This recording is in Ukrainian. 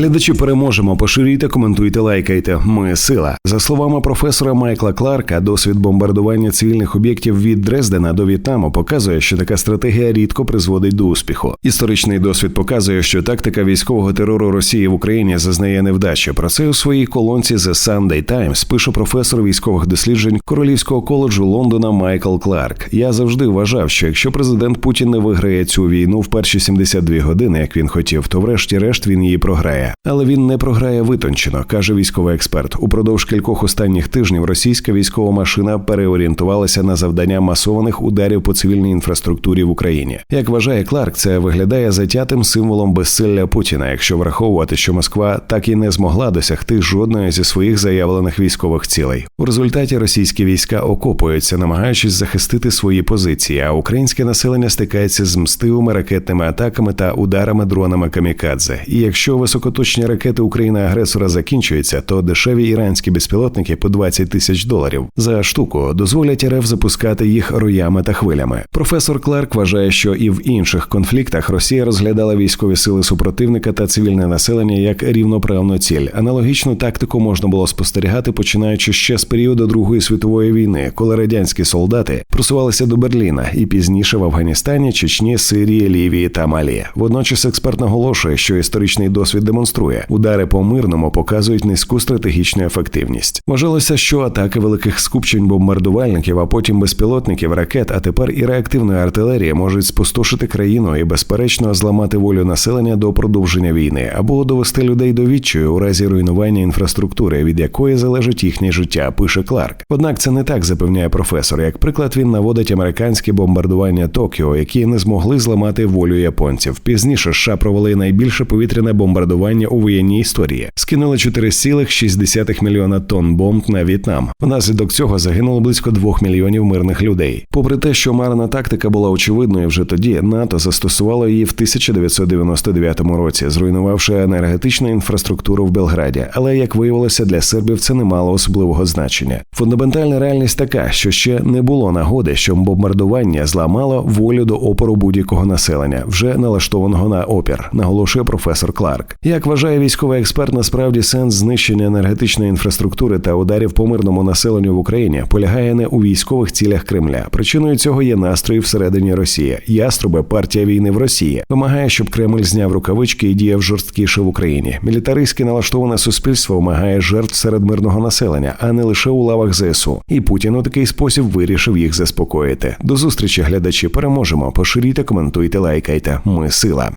Глядачі переможемо. Поширюйте, коментуйте, лайкайте. Ми сила. За словами професора Майкла Кларка, досвід бомбардування цивільних об'єктів від Дрездена до В'єтнаму показує, що така стратегія рідко призводить до успіху. Історичний досвід показує, що тактика військового терору Росії в Україні зазнає невдачі. Про це у своїй колонці The Sunday Times пише професор військових досліджень Королівського коледжу Лондона Майкл Кларк. Я завжди вважав, що якщо президент Путін не виграє цю війну в перші 72 години, як він хотів, то врешті-решт він її програє. Але він не програє витончено, каже військовий експерт. Упродовж кількох останніх тижнів російська військова машина переорієнтувалася на завдання масованих ударів по цивільній інфраструктурі в Україні. Як вважає Кларк, це виглядає затятим символом безсилля Путіна, якщо враховувати, що Москва так і не змогла досягти жодної зі своїх заявлених військових цілей. У результаті російські війська окопуються, намагаючись захистити свої позиції, а українське населення стикається з мстивими ракетними атаками та ударами дронами камікадзе. І якщо високоточні ракети України агресора закінчуються, то дешеві іранські безпілотники по 20 тисяч доларів за штуку дозволять РФ запускати їх роями та хвилями. Професор Кларк вважає, що і в інших конфліктах Росія розглядала військові сили супротивника та цивільне населення як рівноправну ціль. Аналогічну тактику можна було спостерігати, починаючи ще з періоду Другої світової війни, коли радянські солдати просувалися до Берліна і пізніше в Афганістані, Чечні, Сирії, Лівії та Малі. Водночас експерт наголошує, що історичний досвід демонструє, удари по мирному показують низьку стратегічну ефективність. Вважалося, що атаки великих скупчень бомбардувальників, а потім безпілотників, ракет, а тепер і реактивної артилерії можуть спустошити країну і, безперечно, зламати волю населення до продовження війни або довести людей до відчаю у разі руйнування інфраструктури, від якої залежить їхнє життя. Пише Кларк. Однак це не так запевняє професор. Як приклад, він наводить американське бомбардування Токіо, які не змогли зламати волю японців. Пізніше США провели найбільше повітряне бомбардування у воєнній історії. Скинули 4,6 мільйона тонн бомб на В'єтнам. Внаслідок цього загинуло близько 2 мільйонів мирних людей. Попри те, що марна тактика була очевидною вже тоді, НАТО застосувало її в 1999 році, зруйнувавши енергетичну інфраструктуру в Белграді. Але як виявилося, для сербів це не мало особливого значення. Фундаментальна реальність така, що ще не було нагоди, що бомбардування зламало волю до опору будь-якого населення, вже налаштованого на опір, наголошує професор Кларк. Як вважає військовий експерт, насправді сенс знищення енергетичної інфраструктури та ударів по мирному населенню в Україні полягає не у військових цілях Кремля. Причиною цього є настрої всередині Росії. Яструби, партія війни в Росії, вимагає, щоб Кремль зняв рукавички і діяв жорсткіше в Україні. Мілітаристськи налаштоване суспільство вимагає жертв серед мирного населення, а не лише у лавах ЗСУ. І Путін у такий спосіб вирішив їх заспокоїти. До зустрічі, глядачі, переможемо. Поширюйте, коментуйте, лайкайте. Ми сила.